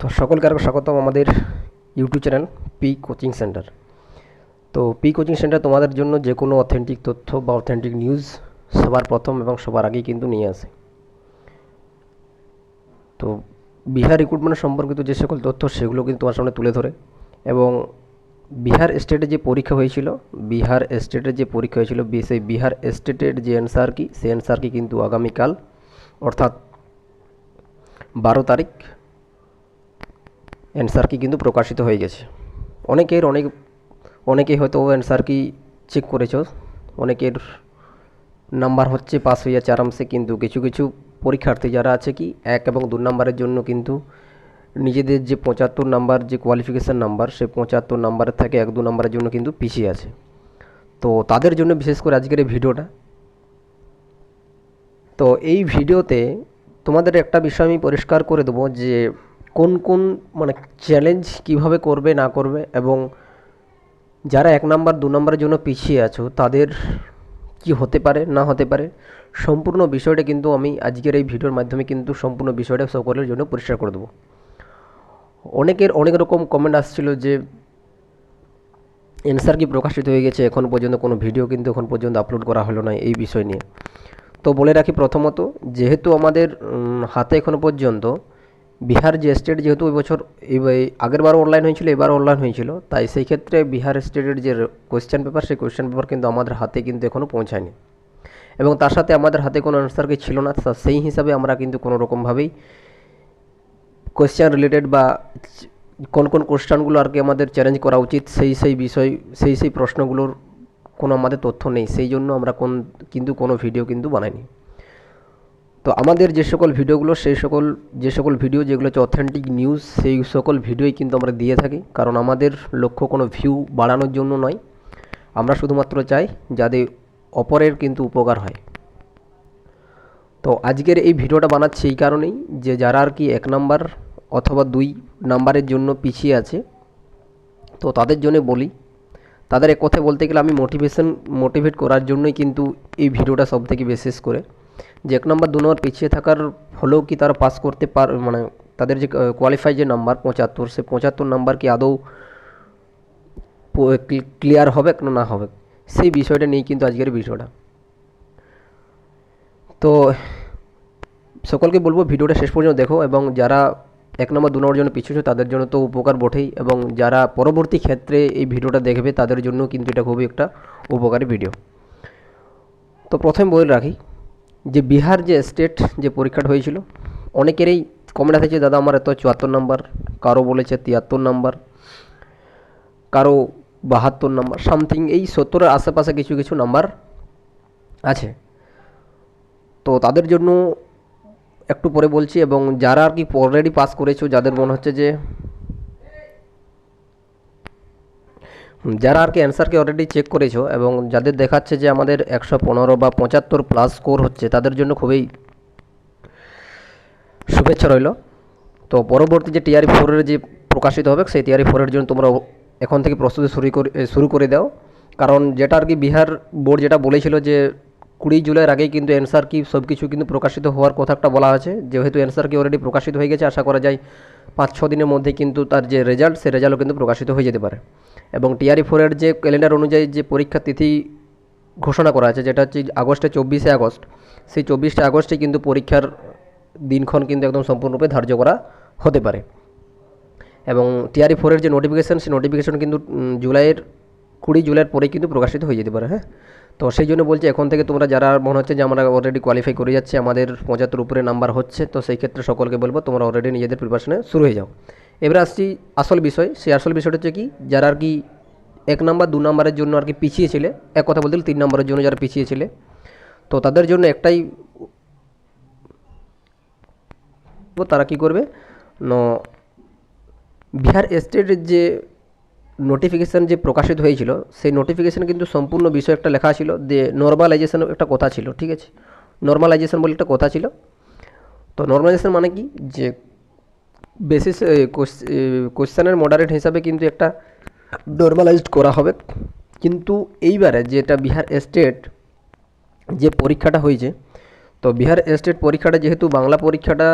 তো সকলকে আরও স্বাগতম আমাদের YouTube channel P coaching centre তো পি কোচিং সেন্টার তোমাদের জন্য যে কোনো অথেন্টিক তথ্য বা অথেন্টিক নিউজ সবার প্রথম এবং সবার আগেই কিন্তু নিয়ে আসে। তো বিহার রিক্রুটমেন্ট সম্পর্কিত যে সকল তথ্য সেগুলো কিন্তু তোমার সামনে তুলে ধরে এবং বিহার স্টেটে যে পরীক্ষা হয়েছিল, বিহার স্টেটের যে পরীক্ষা হয়েছিল, সেই বিহার স্টেটের যে অ্যান্সার কি, সেই অ্যান্সার কি কিন্তু আগামীকাল, অর্থাৎ বারো তারিখ অ্যান্সার কি কিন্তু প্রকাশিত হয়ে গেছে। অনেকের অনেক, অনেকেই হয়তো অ্যান্সার কি চেক করেছ। অনেকের নাম্বার হচ্ছে পাস হয়ে যাচ্ছে আরামসে, কিন্তু কিছু কিছু পরীক্ষার্থী যারা আছে কি, এক এবং দু নম্বরের জন্য কিন্তু নিজেদের যে পঁচাত্তর নাম্বার যে কোয়ালিফিকেশান নাম্বার সেই পঁচাত্তর নাম্বারের থেকে এক, দু নম্বরের জন্য কিন্তু পিছিয়ে আছে। তো তাদের জন্য বিশেষ করে আজকের এই ভিডিওটা। তো এই ভিডিওতে তোমাদের একটা বিষয় আমি পরিষ্কার করে দেবো যে কোন কোন মানে চ্যালেঞ্জ কীভাবে করবে, না করবে এবং যারা এক নাম্বার, দু নম্বরের জন্য পিছিয়ে আছো, তাদের কি হতে পারে, না হতে পারে, সম্পূর্ণ বিষয়টা কিন্তু আমি আজকের এই ভিডিওর মাধ্যমে কিন্তু সম্পূর্ণ বিষয়টা সকলের জন্য পরিষ্কার করে দেবো। অনেকের অনেক রকম কমেন্ট আসছিল যে অ্যান্সার কি প্রকাশিত হয়ে গেছে, এখন পর্যন্ত কোনো ভিডিও কিন্তু এখন পর্যন্ত আপলোড করা হলো না এই বিষয় নিয়ে। তো বলে রাখি প্রথমত, যেহেতু আমাদের হাতে এখনও পর্যন্ত বিহার যে স্টেট যেহেতু ওই বছর আগের বার অনলাইন হয়েছিল এবার অনলাইন হয়েছিল, তাই সেই ক্ষেত্রে বিহার স্টেটের যে কোয়েশ্চেন পেপার সেই কোয়েশ্চেন পেপার কিন্তু আমাদের হাতে কিন্তু এখনও পৌঁছায়নি। এবং তার সাথে আমাদের হাতে কোনো অ্যান্সার কি ছিল না সেই হিসাবে আমরা কিন্তু কোনো রকমভাবেই কোয়েশ্চেন রিলেটেড বা কোন কোন কোশ্চেনগুলো আর কি আমাদের চ্যালেঞ্জ করা উচিত, সেই সেই বিষয়, সেই সেই প্রশ্নগুলোর কোনো আমাদের তথ্য নেই, সেই জন্য আমরা কোন, কিন্তু কোনো ভিডিও কিন্তু বানাইনি। তো আমাদের যে সকল ভিডিওগুলো, সেই সকল, যে সকল ভিডিও যেগুলো হচ্ছে অথেন্টিক নিউজ সেই সকল ভিডিওই কিন্তু আমরা দিয়ে থাকি। কারণ আমাদের লক্ষ্য কোনো ভিউ বাড়ানোর জন্য নয়। আমরা শুধুমাত্র চাই যাতে অপরের কিন্তু উপকার হয়। তো আজকের এই ভিডিওটা বানাচ্ছি এই কারণেই যে যারা আর কি এক নাম্বার অথবা দুই নাম্বারের জন্য পিছিয়ে আছে, তো তাদের জন্য বলি, তাদের এক কথায় বলতে গেলে আমি মোটিভেশন মোটিভেট করার জন্যই কিন্তু এই ভিডিওটা সব থেকে বিশেষ করে। যে এক নম্বর দু নম্বর পিছিয়ে থাকার ফলেও কি তারা পাস করতে পার মানে তাদের যে কোয়ালিফাই যে নাম্বার পঁচাত্তর সে পঁচাত্তর নাম্বার কি আদৌ ক্লিয়ার হবে না না হবে? সেই বিষয়টা নিয়েই কিন্তু আজকের বিষয়টা তো সকলকে বলব ভিডিওটা শেষ পর্যন্ত দেখো এবং যারা এক নম্বর দু নম্বর জন্য পিছিয়েছে তাদের জন্য তো উপকার বটেই এবং যারা পরবর্তী ক্ষেত্রে এই ভিডিওটা দেখবে, তাদের জন্য কিন্তু এটা খুবই একটা উপকারী ভিডিও তো প্রথম বলে রাখি যে বিহার যে স্টেট যে পরীক্ষাটা হয়েছিল, অনেকেরই কমেন্ট যে, দাদা, আমার এত চুয়াত্তর নাম্বার কারও বলেছে তিয়াত্তর নাম্বার কারও বাহাত্তর নাম্বার সামথিং এই সত্তরের আশেপাশে কিছু কিছু নাম্বার আছে। তো তাদের জন্য একটু পরে বলছি এবং যারা আর কি অলরেডি পাস করেছ, যাদের মনে হচ্ছে যে যারা আর কি অ্যান্সারকে অলরেডি চেক করেছ এবং যাদের দেখাচ্ছে যে আমাদের একশো পনেরো বা পঁচাত্তর প্লাস স্কোর হচ্ছে, তাদের জন্য খুবই শুভেচ্ছা রইল। তো পরবর্তী যে টিআরই ফোরের যে প্রকাশিত হবে, সেই টিআরই ফোরের জন্য তোমরা এখন থেকে প্রস্তুতি শুরু করে শুরু করে দাও। কারণ যেটা আর কি বিহার বোর্ড যেটা বলেছিল যে কুড়ি জুলাইয়ের আগেই কিন্তু অ্যান্সার কি সব কিছু কিন্তু প্রকাশিত হওয়ার কথা একটা বলা আছে। যেহেতু অ্যান্সার কি অলরেডি প্রকাশিত হয়ে গেছে, আশা করা যায় পাঁচ ছ দিনের মধ্যে কিন্তু তার যে রেজাল্ট সেই রেজাল্টও কিন্তু প্রকাশিত হয়ে যেতে পারে। এবং টিআরই ফোরের যে ক্যালেন্ডার অনুযায়ী যে পরীক্ষার তিথি ঘোষণা করা আছে, যেটা হচ্ছে আগস্টে চব্বিশে আগস্ট, সেই চব্বিশে আগস্টে কিন্তু পরীক্ষার দিনক্ষণ কিন্তু একদম সম্পূর্ণরূপে ধার্য করা হতে পারে। এবং টিআরই ফোরের যে নোটিফিকেশান সেই নোটিফিকেশান কিন্তু জুলাইয়ের কুড়ি জুলাইয়ের পরে কিন্তু প্রকাশিত হয়ে যেতে পারে হ্যাঁ? তো সেই জন্য বলছি, এখন থেকে তোমরা যারা মনে হচ্ছে যে আমরা অলরেডি কোয়ালিফাই করে যাচ্ছে, আমাদের পঁচাত্তর উপরে নাম্বার হচ্ছে, তো সেই ক্ষেত্রে সকলকে বলব, তোমরা অলরেডি নিজেদের প্রিপারেশনে শুরু হয়ে যাও। এবার আসছি আসল বিষয়, সেই আসল বিষয়টা হচ্ছে কি, যারা আর কি এক নাম্বার, দু নাম্বারের জন্য আর কি পিছিয়ে ছিলে এক কথা বলতে তিন নম্বরের জন্য যারা পিছিয়ে ছিলে তো তাদের জন্য একটাই তারা কি করবে? ন, বিহার স্টেটের যে নোটিফিকেশান যে প্রকাশিত হয়েছিল, সেই নোটিফিকেশান কিন্তু সম্পূর্ণ বিষয় একটা লেখা ছিল, যে নর্মালাইজেশন একটা কথা ছিল, ঠিক আছে? নর্মালাইজেশন বলে একটা কথা ছিল। তো নর্মালাইজেশন মানে কি? যে বেসিস কোশ্চেনের মডারেট হিসাবে কিন্তু একটা নর্মালাইজড করা হবে। কিন্তু এইবারে যেটা বিহার স্টেট যে পরীক্ষাটা হয়েছে, তো বিহার স্টেট পরীক্ষাটা যেহেতু বাংলা পরীক্ষাটা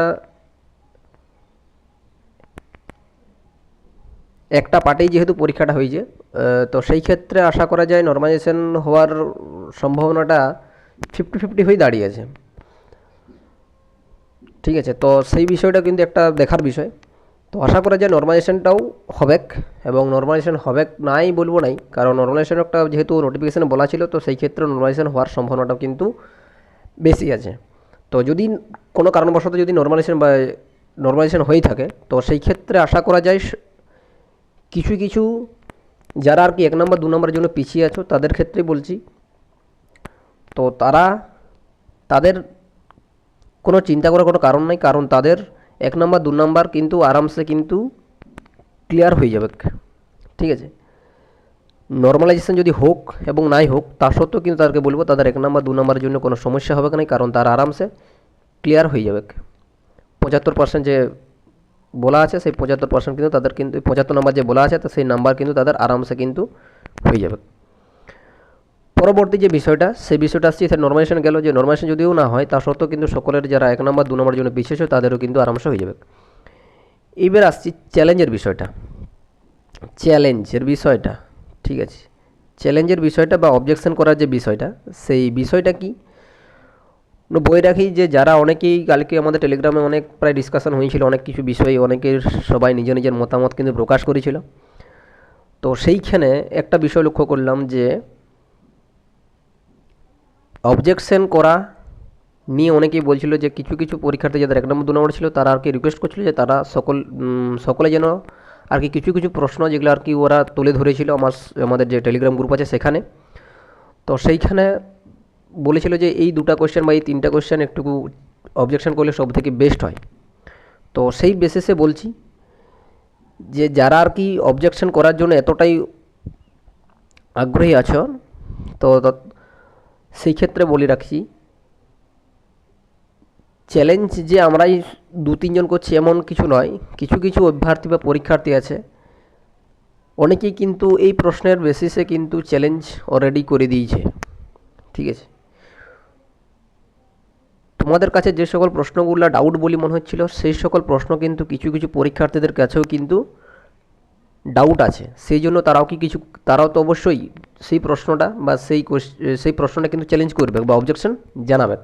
একটা পার্টেই যেহেতু পরীক্ষাটা হয়েছে তো সেই ক্ষেত্রে আশা করা যায় নর্মালাইজেশন হওয়ার সম্ভাবনাটা ফিফটি ফিফটি হয়ে দাঁড়িয়েছে ঠিক আছে, তো সেই বিষয়টা কিন্তু একটা দেখার বিষয়। তো আশা করা যায় নর্মালাইজেশনটাও হবেক এবং নর্মালাইজেশন হবেক নাই বলব নাই, কারণ নর্মালাইজেশন একটা যেহেতু নোটিফিকেশানে বলা ছিল, তো সেই ক্ষেত্রে নর্মালাইজেশন হওয়ার সম্ভাবনাটাও কিন্তু বেশি আছে। তো যদি কোনো কারণবশত যদি নর্মালাইজেশন বা নর্মালাইজেশন হয়ে থাকে, তো সেই ক্ষেত্রে আশা করা যায় কিছু কিছু যারা আর কি এক নম্বর, দু নম্বরের জন্য পিছিয়ে আছো, তাদের ক্ষেত্রে বলছি। তো তারা, তাদের কোনো চিন্তা করার কোনো কারণ নাই, কারণ তাদের এক নম্বর, দু নম্বর কিন্তু আরামসে কিন্তু ক্লিয়ার হয়ে যাবে। ঠিক আছে? নর্মালাইজেশন যদি হোক এবং নাই হোক, তা সত্ত্বেও কিন্তু তাদেরকে বলব, তাদের এক নম্বর, দু নম্বরের জন্য কোনো সমস্যা হবে না কারণ তারা আরামসে ক্লিয়ার হয়ে যাবে। পঁচাত্তর পার্সেন্ট যে বলা আছে, সেই পঁচাত্তর পার্সেন্ট কিন্তু তাদের কিন্তু, পঁচাত্তর নম্বর যে বলা আছে, তো সেই নাম্বার কিন্তু তাদের আরামসে কিন্তু হয়ে যাবে। পরবর্তী যে বিষয়টা, সেই বিষয়টা আসছে সে নর্মালাইজেশন গেল যে নর্মালাইজেশন যদিও না হয়, তা সত্ত্বেও কিন্তু সকলের যারা এক নম্বর, দু নম্বরের জন্য বিশেষ হয়, তাদেরও কিন্তু আরামসে হয়ে যাবে। এবার আসছি চ্যালেঞ্জের বিষয়টা। চ্যালেঞ্জের বিষয়টা, ঠিক আছে? চ্যালেঞ্জের বিষয়টা বা অবজেকশন করার যে বিষয়টা, সেই বিষয়টা কি? বই রাখি যে যারা অনেকেই কালকে আমাদের টেলিগ্রামে অনেক প্রায় ডিসকাশন হয়েছিল, অনেক কিছু বিষয়ে অনেকের সবাই নিজের নিজের মতামত কিন্তু প্রকাশ করেছিল। তো সেইখানে একটা বিষয় লক্ষ্য করলাম যে অবজেকশন করা নিয়ে অনেকেই বলছিল যে কিছু কিছু পরীক্ষার্থী যাদের এক নম্বর, দু নম্বর ছিল, তারা আর কি রিকোয়েস্ট করছিল যে তারা সকল সকলে যেন আর কি কিছু কিছু প্রশ্ন যেগুলো আর কি ওরা তুলে ধরেছিল আমার আমাদের যে টেলিগ্রাম গ্রুপ আছে সেখানে। তো সেইখানে বলেছিল যে এই দুটো কোয়েশ্চেন বা এই তিনটা কোয়েশ্চেন একটু অবজেকশন করলে সব থেকে বেস্ট হয়। তো সেই বেসিসে বলছি যে যারা আর কি অবজেকশন করার জন্য এতটাই আগ্রহী আছো, তো ত- সেই ক্ষেত্রে বলে রাখছি চ্যালেঞ্জ যে আমরাই দু তিনজন করছি এমন কিছু নয়। কিছু কিছু অভ্যর্থী বা পরীক্ষার্থী আছে। অনেকেই কিন্তু এই প্রশ্নের বেসিসে কিন্তু চ্যালেঞ্জ অলরেডি করে দিয়েছে। ঠিক আছে? তোমাদের কাছে যে সকল প্রশ্নগুলো ডাউট বলে মনে হচ্ছিল, সেই সকল প্রশ্ন কিন্তু কিছু কিছু পরীক্ষার্থীদের কাছেও কিন্তু ডাউট আছে। সেই জন্য তারাও কি কিছু, তারাও তো অবশ্যই সেই প্রশ্নটা বা সেই সেই প্রশ্নটা কিন্তু চ্যালেঞ্জ করবে বা অবজেকশন জানাবে।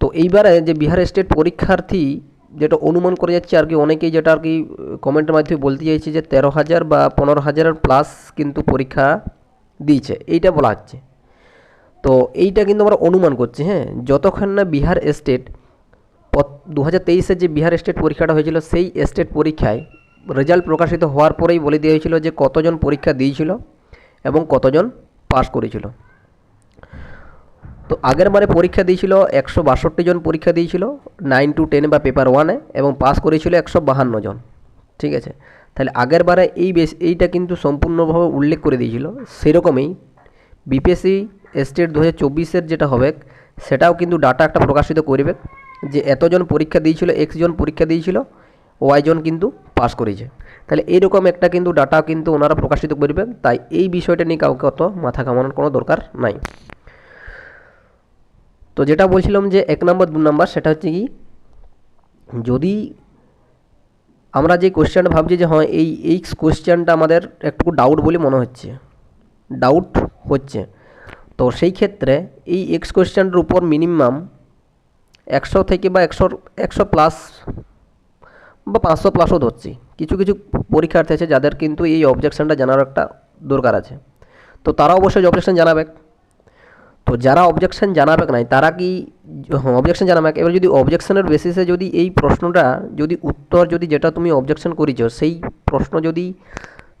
তো এইবারে যে বিহার স্টেট পরীক্ষার্থী যেটা অনুমান করে যাচ্ছে আর কি, অনেকেই যেটা আর কি কমেন্টের মাধ্যমে বলতে চাইছে যে তেরো হাজার বা পনেরো হাজারের প্লাস কিন্তু পরীক্ষা দিয়েছে। এইটা বলা হচ্ছে। তো এইটা কিন্তু আমরা অনুমান করছি হ্যাঁ। যতক্ষণ না বিহার স্টেট দু হাজার তেইশের যে বিহার স্টেট পরীক্ষাটা হয়েছিল, সেই স্টেট পরীক্ষায় রেজাল্ট প্রকাশিত হওয়ার পরেই বলে দেওয়া হয়েছিল যে কতজন পরীক্ষা দিয়েছিল এবং কতজন পাস করেছিল। তো আগের বারে পরীক্ষা দিয়েছিল একশো বাষট্টি জন পরীক্ষা দিয়েছিল নাইন টু টেন বা পেপার ওয়ানে এবং পাস করেছিল একশো বাহান্ন জন। ঠিক আছে? তাহলে আগের বারে এই বেশ এইটা কিন্তু সম্পূর্ণভাবে উল্লেখ করে দিয়েছিল। সেরকমই বিপিএসসি স্টেট দু হাজার চব্বিশের যেটা হবে, সেটাও কিন্তু ডাটা একটা প্রকাশিত করবে যে এতজন পরীক্ষা দিয়েছিল এক্স জন পরীক্ষা দিয়েছিল ওয়াই জন কিন্তু পাস করেছে। তাহলে এইরকম একটা কিন্তু ডাটা কিন্তু ওনারা প্রকাশিত করবে, তাই এই বিষয়টা নিয়ে কাউকে অত মাথা কামানোর কোনো দরকার নাই। তো যেটা বলছিলাম যে এক নম্বর, দু নম্বর, সেটা হচ্ছে কি, যদি আমরা যে কোয়েশ্চেনটা ভাবছি যে হ্যাঁ এই এই কোয়েশ্চেনটা আমাদের একটু ডাউট বলে মনে হচ্ছে ডাউট হচ্ছে, তো সেই ক্ষেত্রে এই এক্স কোয়েশ্চেনটার উপর মিনিমাম একশো থেকে বা একশোর, একশো প্লাস বা পাঁচশো প্লাসও ধরছি। কিছু কিছু পরীক্ষার্থী আছে যাদের কিন্তু এই অবজেকশনটা জানার একটা দরকার আছে। তো তারা অবশ্যই অবজেকশন জানাবে। তো যারা অবজেকশন জানাবে নাই, তারা কি হ্যাঁ অবজেকশন জানাবে। এবার যদি অবজেকশনের বেসিসে যদি এই প্রশ্নটা, যদি উত্তর যদি যেটা তুমি অবজেকশন করেছ, সেই প্রশ্ন যদি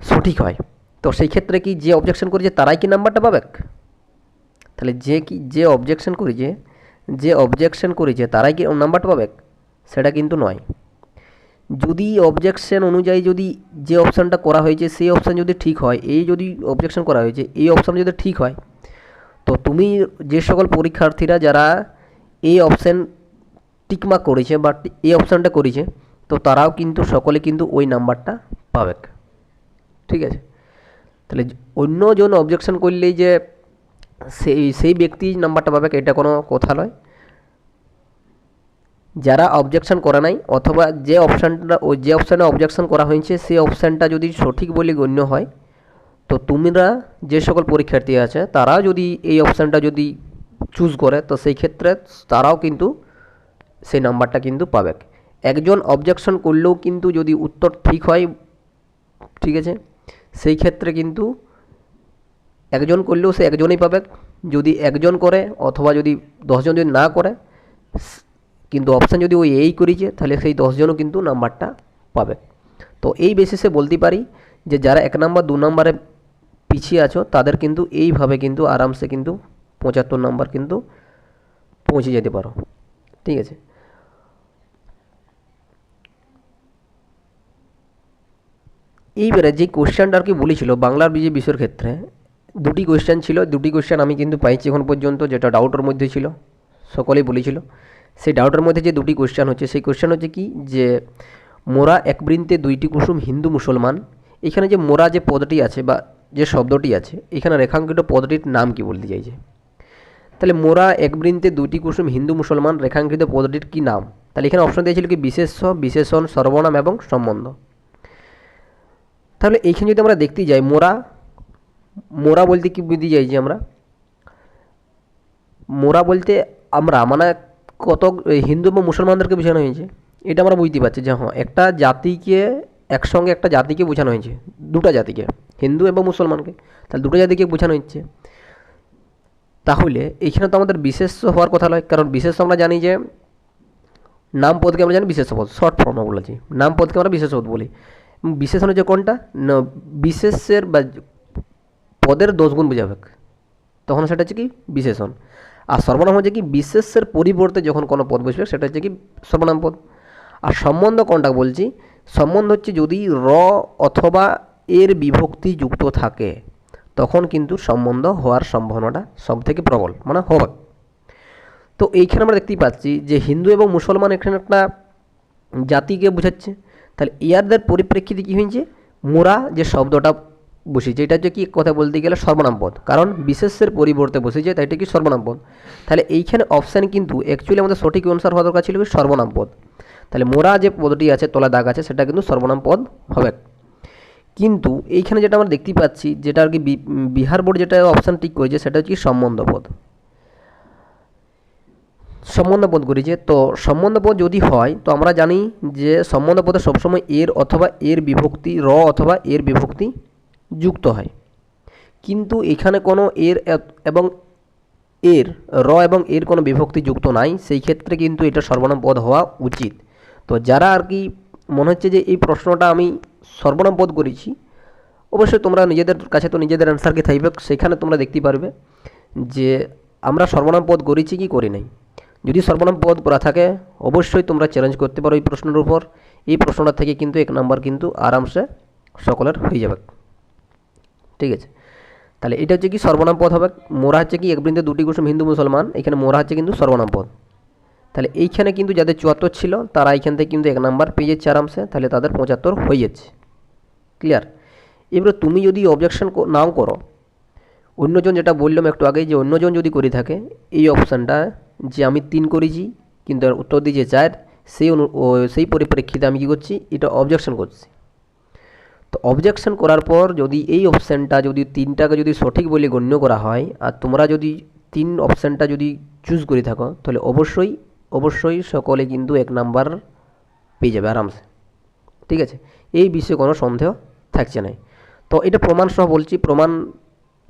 সঠিক হয়, তো সেই ক্ষেত্রে কি যে অবজেকশন করেছে, তারাই কি নাম্বারটা পাবে? তাহলে যে কি, যে অবজেকশন করেছে, যে অবজেকশন করেছে, তারাই কি নাম্বারটা পাবে? সেটা কিন্তু নয়। যদি অবজেকশন অনুযায়ী যদি যে অপশানটা করা হয়েছে, সেই অপশান যদি ঠিক হয়, এই যদি অবজেকশন করা হয়েছে, এই অপশান যদি ঠিক হয়, তো তুমি যে সকল পরীক্ষার্থীরা যারা এই অপশান টিকমার্ক করেছে বা এই অপশানটা করেছে, তো তারাও কিন্তু, সকলে কিন্তু ওই নাম্বারটা পাবে। ঠিক আছে? তাহলে অন্যজন অবজেকশন করলেই যে সেই সেই ব্যক্তি নাম্বারটা পাবে, এটা কোনো কথা নয়। যারা অবজেকশন করে নাই, অথবা যে অপশানটা ও যে অপশানে অবজেকশন করা হয়েছে, সেই অপশানটা যদি সঠিক বলে গণ্য হয়, তো তোমরা যে সকল পরীক্ষার্থী আছে তারা যদি এই অপশানটা যদি চুজ করে, তো সেই ক্ষেত্রে তারাও কিন্তু সেই নাম্বারটা কিন্তু পাবে। একজন অবজেকশন করলেও কিন্তু যদি উত্তর ঠিক হয়, ঠিক আছে, সেই ক্ষেত্রে কিন্তু একজন করলেও সে একজনই পাবে। যদি একজন করে, অথবা যদি দশজন যদি না করে কিন্তু অপশান যদি ওই এই করেছে, তাহলে সেই দশজনও কিন্তু নাম্বারটা পাবে। তো এই বেসিসে বলতে পারি যে, যারা এক নাম্বার, দু নম্বরে পিছিয়ে আছো, তাদের কিন্তু এইভাবে কিন্তু আরামসে কিন্তু পঁচাত্তর নাম্বার কিন্তু পৌঁছে যেতে পারো। ঠিক আছে? এইবারে যে কোশ্চেনটা আর কি বলেছিল, বাংলার বিজে বিষয়ের ক্ষেত্রে, দুটি কোশ্চেন ছিল, দুটি কোশ্চেন আমি কিন্তু পাইছি এখন পর্যন্ত, যেটা ডাউটের মধ্যে ছিল, সকলেই বলেছিল। সেই ডাউটের মধ্যে যে দুটি কোশ্চেন হচ্ছে, সেই কোশ্চেন হচ্ছে কি? যে মোরা এক বৃন্তে দুইটি কুসুম হিন্দু মুসলমান, এখানে যে মোরা যে পদটি আছে বা যে শব্দটি আছে, এখানে রেখাঙ্কিত পদটির নাম কি বলতে চাইছে? তাহলে মোরা এক বৃন্তে দুটি কুসুম হিন্দু মুসলমান, রেখাঙ্কিত পদটির কি নাম? তাহলে এখানে অপশন দিয়েছিল কি বিশেষ্য, বিশেষণ, সর্বনাম এবং সম্বন্ধ। তাহলে এইখানে যদি আমরা দেখতে যাই, মোরা মোরা বলতে কি বুঝতে চাই যে আমরা? মোরা বলতে আমরা মানে কত হিন্দু এবং মুসলমানদেরকে বোঝানো হয়েছে, এটা আমরা বুঝতে পারছি যে হ্যাঁ একটা জাতিকে একসঙ্গে একটা জাতিকে বোঝানো হয়েছে, দুটো জাতিকে, হিন্দু এবং মুসলমানকে, তাহলে দুটো জাতিকে বোঝানো হচ্ছে। তাহলে এইখানে তো আমাদের বিশেষ হওয়ার কথা নয়, কারণ বিশেষ আমরা জানি যে নাম পদকে আমরা জানি বিশেষ পদ শর্ট ফর্ম বলেছি। নাম পদকে আমরা বিশেষ পদ বলি। বিশেষণ হচ্ছে কোনটা? না বিশেষের বা পদের দোষগুণ বোঝাবে তখন সেটা হচ্ছে কি? বিশেষণ। আর সর্বনাম হচ্ছে কি বিশেষের পরিবর্তে যখন কোনো পদ বসবে, সেটা হচ্ছে কি সর্বনাম পদ। আর সম্বন্ধ কোনটা বলছি? সম্বন্ধ হচ্ছে যদি র অথবা এর বিভক্তি যুক্ত থাকে, তখন কিন্তু সম্বন্ধ হওয়ার সম্ভাবনাটা সব থেকে প্রবল মানে হবে। তো এইখানে আমরা দেখতেই পাচ্ছি যে হিন্দু এবং মুসলমান এখানে একটা জাতিকে বোঝাচ্ছে। তাহলে ইয়ারদের পরিপ্রেক্ষিতে কী হয়েছে? মোরা যে শব্দটা বসেছে এটা হচ্ছে কি কথা বলতে গেলে সর্বনাম পদ। কারণ বিশেষের পরিবর্তে বসেছে, তাই এটা কি সর্বনাম পদ? তাহলে এইখানে অপশান কিন্তু অ্যাকচুয়ালি আমাদের সঠিক অনুসার হওয়া দরকার ছিল কি সর্বনাম পদ। তাহলে মোরা যে পদটি আছে, তলা দাগ আছে, সেটা কিন্তু সর্বনাম পদ হবে। কিন্তু এইখানে যেটা আমরা দেখতে পাচ্ছি, যেটা আর কি বিহার বোর্ড যেটা অপশান ঠিক করেছে, সেটা হচ্ছে সম্বন্ধ পদ। সম্বন্ধপদ করেছে। তো সম্বন্ধপদ যদি হয়, তো আমরা জানি যে সম্বন্ধপদে সবসময় এর অথবা এর বিভক্তি, র অথবা এর বিভক্তি যুক্ত হয়। কিন্তু এখানে কোনো এর এবং এর, র এবং এর কোনো বিভক্তি যুক্ত নাই, সেই ক্ষেত্রে কিন্তু এটা সর্বনাম পদ হওয়া উচিত। তো যারা আর কি মনে হচ্ছে যে এই প্রশ্নটা আমি সর্বনাম পদ করেছি, অবশ্যই তোমরা নিজেদের কাছে তো নিজেদের অ্যান্সারকে থাকবে, সেখানে তোমরা দেখতে পারবে যে আমরা সর্বনাম পদ করেছি কি করি নাই। যদি সর্বনাম পদ করা থাকে, অবশ্যই তোমরা চ্যালেঞ্জ করতে পারো এই প্রশ্নের উপর। এই প্রশ্নটা থেকে কিন্তু এক নাম্বার কিন্তু আরামসে সকলের হয়ে যাবে। ঠিক আছে? তাহলে এটা হচ্ছে কি সর্বনাম পদ হবে, মোরা হচ্ছে কি এক বৃন্দে দুটি কুসুম হিন্দু মুসলমান, এখানে মোরা হচ্ছে কিন্তু সর্বনাম পদ। তাহলে এইখানে কিন্তু যাদের চুয়াত্তর ছিল, তারা এইখান থেকে কিন্তু এক নাম্বার পেয়ে যাচ্ছে আরামসে, তাহলে তাদের পঁচাত্তর হয়ে যাচ্ছে। ক্লিয়ার এবারে তুমি যদি অবজেকশন নাও করো। অন্যজন যেটা বললাম একটু আগে যে অন্যজন যদি করে থাকে, এই অপশানটা যে আমি তিন করেছি, কিন্তু উত্তর দিয়েছে চার, সেই অনু সেই পরিপ্রেক্ষিতে আমি কী করছি, এটা অবজেকশন করছি। তো অবজেকশন করার পর যদি এই অপশানটা যদি তিনটাকে যদি সঠিক বলে গণ্য করা হয়, আর তোমরা যদি তিন অপশানটা যদি চুজ করে থাকো, তাহলে অবশ্যই অবশ্যই সকলে কিন্তু এক নাম্বার পেয়ে যাবে আরামসে। ঠিক আছে? এই বিষয়ে কোনো সন্দেহ থাকছে না। তো এটা প্রমাণ সহ বলছি, প্রমাণ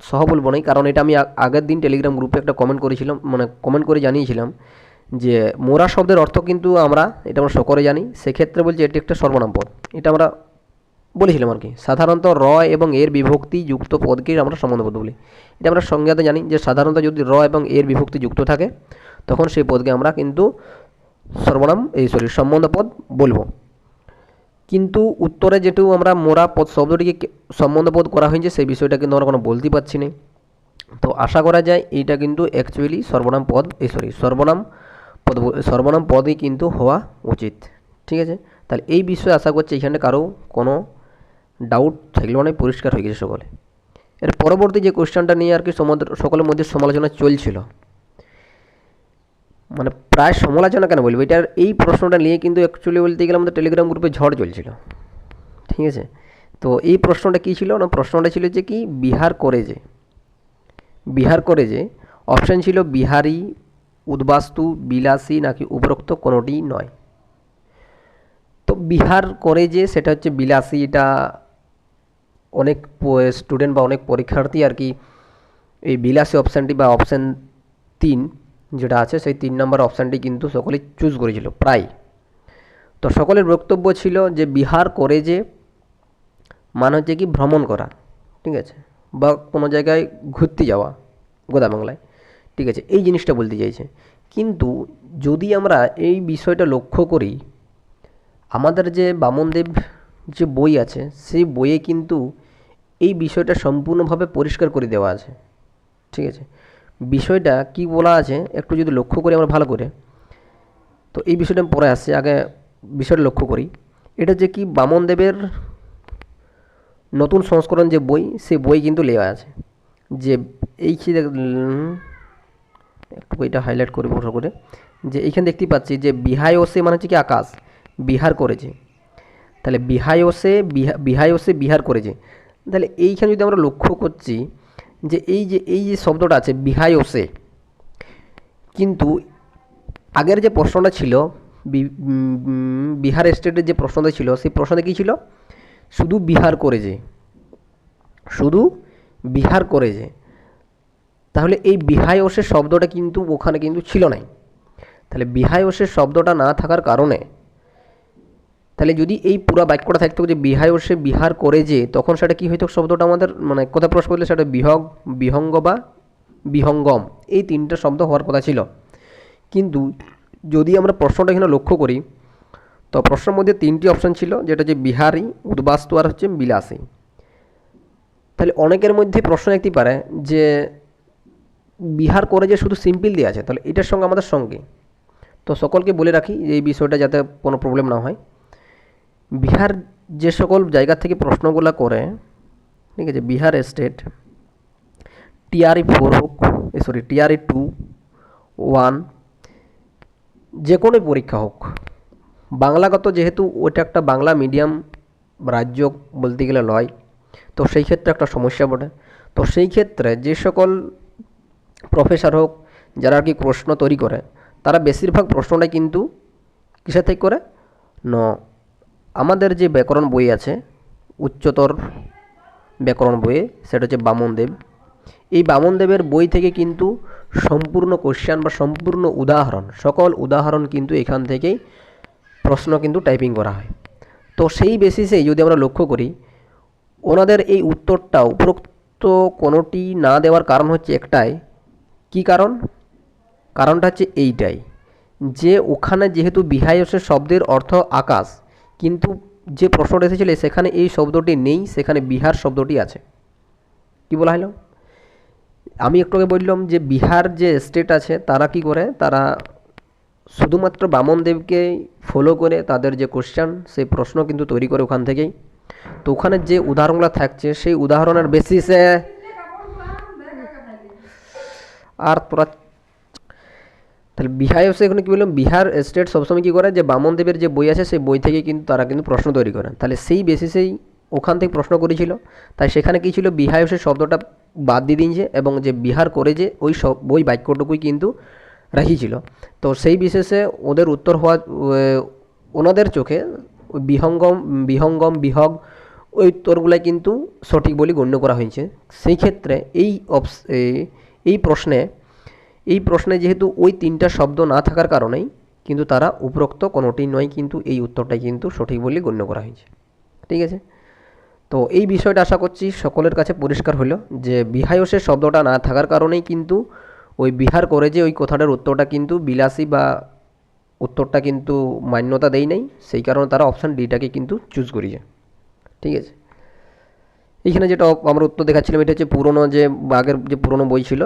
সহ বলব না কারণ এটা আমি আগের দিন টেলিগ্রাম গ্রুপে একটা কমেন্ট করেছিলাম মানে কমেন্ট করে জানিয়েছিলাম যে মোরা শব্দের অর্থ কিন্তু আমরা, এটা আমরা সকলে জানি, সেক্ষেত্রে বলছি এটি একটা সর্বনাম পদ। এটা আমরা বলেছিলাম আর কি। সাধারণত র এবং এর বিভক্তি যুক্ত পদকে আমরা সম্বন্ধপদ বলি। এটা আমরা সংজ্ঞাতে জানি যে সাধারণত যদি র এবং এর বিভক্তি যুক্ত থাকে, তখন সেই পদকে আমরা কিন্তু সর্বনাম, এই সরি সম্বন্ধ পদ বলব। কিন্তু উত্তরে যেটু আমরা মোরা পদ, শব্দটিকে কে- সম্বন্ধবোধ করা হয়েছে, সেই বিষয়টা কিন্তু আমরা কোনো বলতে পারছি না। তো আশা করা যায় এইটা কিন্তু অ্যাকচুয়ালি সর্বনাম পদ, এই সরি সর্বনাম পদ, সর্বনাম পদই কিন্তু হওয়া উচিত। ঠিক আছে? তাহলে এই বিষয়ে আশা করছি এখানে কারও কোনো ডাউট থাকলেও অনেক পরিষ্কার হয়ে গেছে সকলে। এর পরবর্তী যে কোশ্চেনটা নিয়ে আর কি সকলের মধ্যে সমালোচনা চলছিল মানে প্রায় সমালোচনা কেন বলব? এটার এই প্রশ্নটা নিয়ে কিন্তু অ্যাকচুয়ালি বলতে গেলে আমাদের টেলিগ্রাম গ্রুপে ঝড় চলছিল। ঠিক আছে? তো এই প্রশ্নটা কী ছিল? না, প্রশ্নটা ছিল যে কি বিহার করে যে, বিহার করে যে অপশান ছিল বিহারি, উদ্বাস্তু, বিলাসী নাকি উপরোক্ত কোনোটিই নয়। তো বিহার করে যে, সেটা হচ্ছে বিলাসী, এটা অনেক স্টুডেন্ট বা অনেক পরীক্ষার্থী আর কি এই বিলাসী অপশানটি বা অপশান তিন যেটা আছে, সেই তিন নম্বর অপশানটি কিন্তু সকলেই চুজ করেছিল, প্রায়। তো সকলের বক্তব্য ছিল যে বিহার করে যে মানে হচ্ছে কি ভ্রমণ করা, ঠিক আছে? বা কোনো জায়গায় ঘুরতে যাওয়া গোদা বাংলায় ঠিক আছে? এই জিনিসটা বলতে চাইছে। কিন্তু যদি আমরা এই বিষয়টা লক্ষ্য করি, আমাদের যে বামনদেব যে বই আছে, সেই বইয়ে কিন্তু এই বিষয়টা সম্পূর্ণভাবে পরিষ্কার করে দেওয়া আছে। ঠিক আছে? বিষয়টা কি বলা আছে একটু যদি লক্ষ্য করি আমরা ভালো করে। তো এই বিষয়টা পরে আসছি, আগে বিষয়টা লক্ষ্য করি। এটা যে কি বামনদেবের নতুন সংস্করণ যে বই সে বই কিন্তু লেওয়া আছে। যে এই একটু এটা হাইলাইট করে বড় করে। যে এইখানে দেখতে পাচ্ছি যে বিহায় ওসে মানে হচ্ছে কি আকাশ, বিহার করেছে। তাহলে বিহায় ওসে বিহা- ওসে বিহার করেছে। তাহলে এইখানে যদি আমরা লক্ষ্য করছি যে এই যে এই যে শব্দটা আছে বিহায় ওসে, কিন্তু আগের যে প্রশ্নটা ছিল বিহার স্টেটের যে প্রশ্নটা ছিল, সেই প্রশ্নটা কী ছিল? শুধু বিহার করে যে, শুধু বিহার করে যে, তাহলে এই বিহায় ওসের শব্দটা কিন্তু ওখানে কিন্তু ছিল নাই। তাহলে বিহায় ওসের শব্দটা না থাকার কারণে তাহলে যদি এই পুরো বাক্যটা থাকতো যে বিহায় সে বিহার করে যে, তখন সেটা কি হইতো? শব্দটা আমাদের মানে কথা প্রশ্ন করলে সেটা বিহগ, বিহঙ্গ বা বিহঙ্গম। এই তিনটে শব্দ হওয়ার কথা ছিল। কিন্তু যদি আমরা প্রশ্নটা এখানে লক্ষ্য করি, তো প্রশ্নের মধ্যে তিনটি অপশান ছিল, যেটা যে বিহারি, উদ্বাস্তু আর হচ্ছে বিলাসী। তাহলে অনেকের মধ্যে প্রশ্ন দেখতে পারে যে, বিহার করে যে শুধু সিম্পল দিয়ে আছে, তাহলে এটার সঙ্গে আমাদের সঙ্গে? তো সকলকে বলে রাখি যে এই বিষয়টা যাতে কোনো প্রবলেম না হয়। বিহার যে সকল জায়গা থেকে প্রশ্নগুলো করে, ঠিক আছে, বিহার স্টেট, টিআরই ফোর হোক সরি টিআরই টু, ওয়ান, যে কোনো পরীক্ষা হোক। বাংলাগত যেহেতু ওটা একটা বাংলা মিডিয়াম রাজ্য বলতে গেলে লয়, তো সেই ক্ষেত্রে একটা সমস্যা বটে। তো সেই ক্ষেত্রে যে সকল প্রফেসর হোক, যারা আর কি প্রশ্ন তৈরি করে, তারা বেশিরভাগ প্রশ্নটাই কিন্তু কিসের থেকে করে? ন আমাদের যে ব্যাকরণ বই আছে, উচ্চতর ব্যাকরণ বইয়ে, সেটা হচ্ছে বামনদেব। এই বামনদেবের বই থেকে কিন্তু সম্পূর্ণ কোশ্চেন বা সম্পূর্ণ উদাহরণ, সকল উদাহরণ কিন্তু এখান থেকেই প্রশ্ন কিন্তু টাইপিং করা হয়। তো সেই বেসিসেই যদি আমরা লক্ষ্য করি, ওনাদের এই উত্তরটা উপরোক্ত কোনোটি না দেওয়ার কারণ হচ্ছে একটাই। কি কারণ? কারণটা হচ্ছে এইটাই, যে ওখানে যেহেতু বিহায়সের শব্দের অর্থ আকাশ কিন্তু যে প্রশ্নটা এসেছিল সেখানে এই শব্দটি নেই সেখানে বিহার শব্দটি আছে। কি বলা হলো? আমি একটু আগে বললাম যে বিহার যে স্টেট আছে তারা কি করে? তারা শুধুমাত্র বামনদেবকে ফলো করে তাদের যে কোশ্চেন সেই প্রশ্ন কিন্তু তৈরি করে ওখান থেকেই। তো ওখানে যে উদাহরণগুলো থাকছে সেই উদাহরণের বেসিসে আর তোরা তাহলে বিহার হচ্ছে এখানে কী বললাম? বিহার স্টেট সবসময় কী করে? যে বামনদেবের যে বই আছে, সেই বই থেকে কিন্তু তারা কিন্তু প্রশ্ন তৈরি করে তাহলে সেই বেসিসেই ওখান থেকে প্রশ্ন করেছিল। তাই সেখানে কী ছিল? বিহায়সের শব্দটা বাদ দিয়ে দিয়েছে এবং যে বিহার করে যে ওই সব ওই বাক্যটুকুই কিন্তু রাখিছিল তো সেই বিশেষে ওদের উত্তর হওয়া ওনাদের চোখে বিহঙ্গম বিহঙ্গম, বিহগ ওই উত্তরগুলাই কিন্তু সঠিক বলে গণ্য করা হয়েছে। সেই ক্ষেত্রে এই- এই প্রশ্নে এই প্রশ্নে যেহেতু ওই তিনটা শব্দ না থাকার কারণেই কিন্তু তারা উপরোক্ত কোনোটি নয় কিন্তু এই উত্তরটাই কিন্তু সঠিক বলে গণ্য করা হয়েছে। ঠিক আছে? তো এই বিষয়টা আশা করছি সকলের কাছে পরিষ্কার হলো যে বিহায়সের শব্দটা না থাকার কারণেই কিন্তু ওই বিহার করে যে ওই কথাটার উত্তরটা কিন্তু বিলাসী বা উত্তরটা কিন্তু মান্যতা দেয় নাই, সেই কারণে তারা অপশান ডিটাকে কিন্তু চুজ করেছে। ঠিক আছে? এইখানে যেটা আমরা উত্তর দেখাচ্ছিলাম, এটা হচ্ছে পুরনো যে আগের যে পুরনো বই ছিল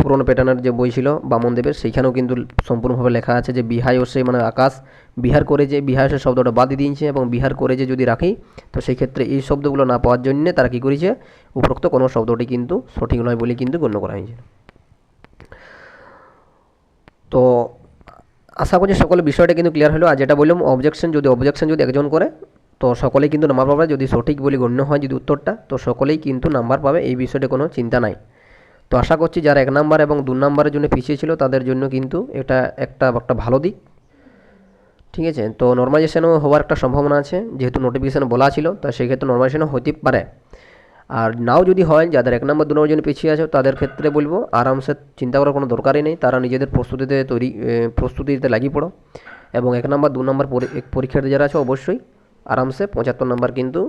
পুরনো প্যাটার্নের যে বই ছিল, বামনদেবের, সেইখানেও কিন্তু সম্পূর্ণভাবে লেখা আছে যে বিহায় সে মানে আকাশ, বিহার করে যে বিহার সে শব্দটা বাদ দিয়ে দিয়েছে এবং বিহার করে যে যদি রাখি, তো সেই ক্ষেত্রে এই শব্দগুলো না পাওয়ার জন্যে তারা কী করেছে, উপরোক্ত কোনো শব্দটি কিন্তু সঠিক নয় বলে কিন্তু গণ্য করা হয়েছে। তো আশা করছি সকলে বিষয়টা কিন্তু ক্লিয়ার হলো। আর যেটা বললাম অবজেকশন যদি অবজেকশন যদি একজন করে তো সকলেই কিন্তু নাম্বার পাবে। যদি সঠিক বলে গণ্য হয় যদি উত্তরটা, তো সকলেই কিন্তু নাম্বার পাবে। এই বিষয়টা কোনো চিন্তা নাই। তো আশা করছি যারা এক নাম্বার এবং দু নাম্বারের জন্য পিছিয়ে ছিল, তাদের জন্য কিন্তু এটা একটা একটা ভালো দিক। ঠিক আছে? তো নর্মালাইজেশনও হওয়ার একটা সম্ভাবনা আছে। যেহেতু নোটিফিকেশানে বলা ছিল, তা সেক্ষেত্রে নর্মালাইজেশনও হতে পারে। আর নাও যদি হয়, যাদের এক নম্বর দু নম্বর জন্য পিছিয়ে আছে, তাদের ক্ষেত্রে বলব, আরামসে চিন্তা করার কোনো দরকারই নেই। তারা নিজেদের প্রস্তুতিতে তৈরি প্রস্তুতিতে লাগিয়ে পড়ো। এবং এক নম্বর দু নম্বর পরীক্ষার্থী যারা আছে, অবশ্যই আরামসে পঁচাত্তর নম্বর কিন্তু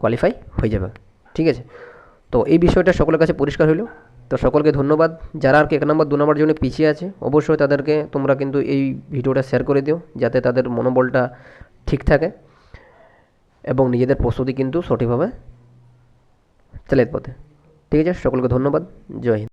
কোয়ালিফাই হয়ে যাবে। ঠিক আছে? তো এই বিষয়টা সকলের কাছে পরিষ্কার হলো তো সকলকে ধন্যবাদ। যারা আর কি এক নম্বর, দু নম্বর জন্য পিছিয়ে আছে, অবশ্যই তাদেরকে তোমরা কিন্তু এই ভিডিওটা শেয়ার করে দিও, যাতে তাদের মনোবলটা ঠিক থাকে এবং নিজেদের প্রস্তুতি কিন্তু সঠিকভাবে চালিয়ে পথে। ঠিক আছে? সকলকে ধন্যবাদ। জয় হিন্দ।